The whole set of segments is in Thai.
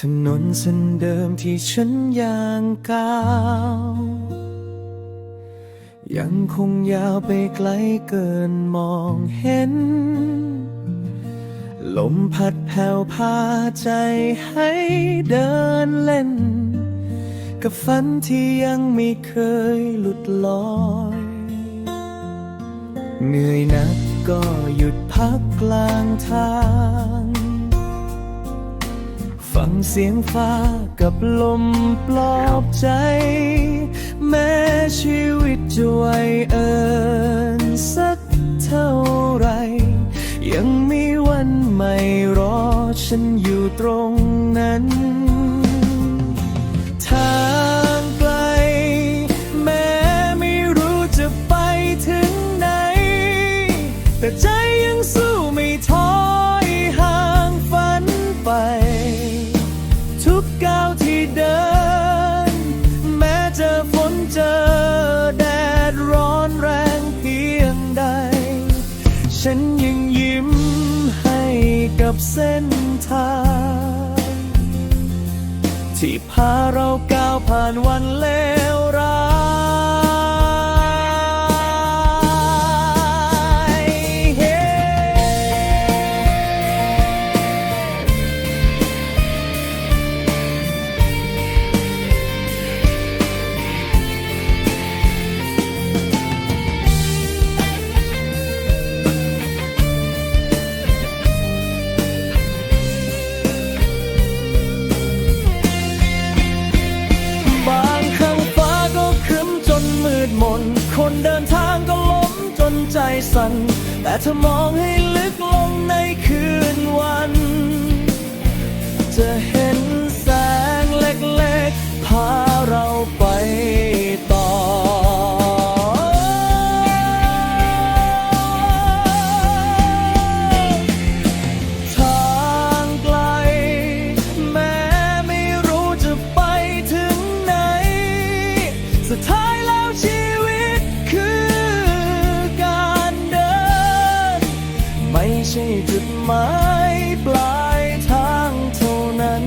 ถนนเส้นเดิมที่ฉันย่างก้าว ยังคงยาวไปไกลเกินมองเห็น ลมพัดแผ่วพาใจให้เดินเล่น กับฝันที่ยังไม่เคยหลุดลอย เหนื่อยนักก็หยุดพักกลางทาง ฟังเสียงฟ้ากับลมปลอบใจ แม้ชีวิตจะไวยเอินสักเท่าไร ยังมีวันไม่รอฉันอยู่ตรงนั้นทา ฉันยังยิ้มให้กับเส้นทาง ที่พาเราก้าวผ่านวันเลวางก็ล้มจนใจสั่นแต่ถ้ามองให้ลึกลงในคืนวัน ช่จุดหมายปลายทางเท่านั้น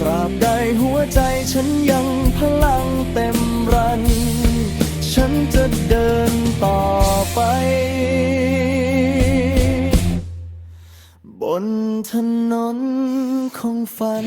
ตราบใดหัวใจฉันยังพลังเต็มรัน ฉันจะเดินต่อไป บนถนนของฝัน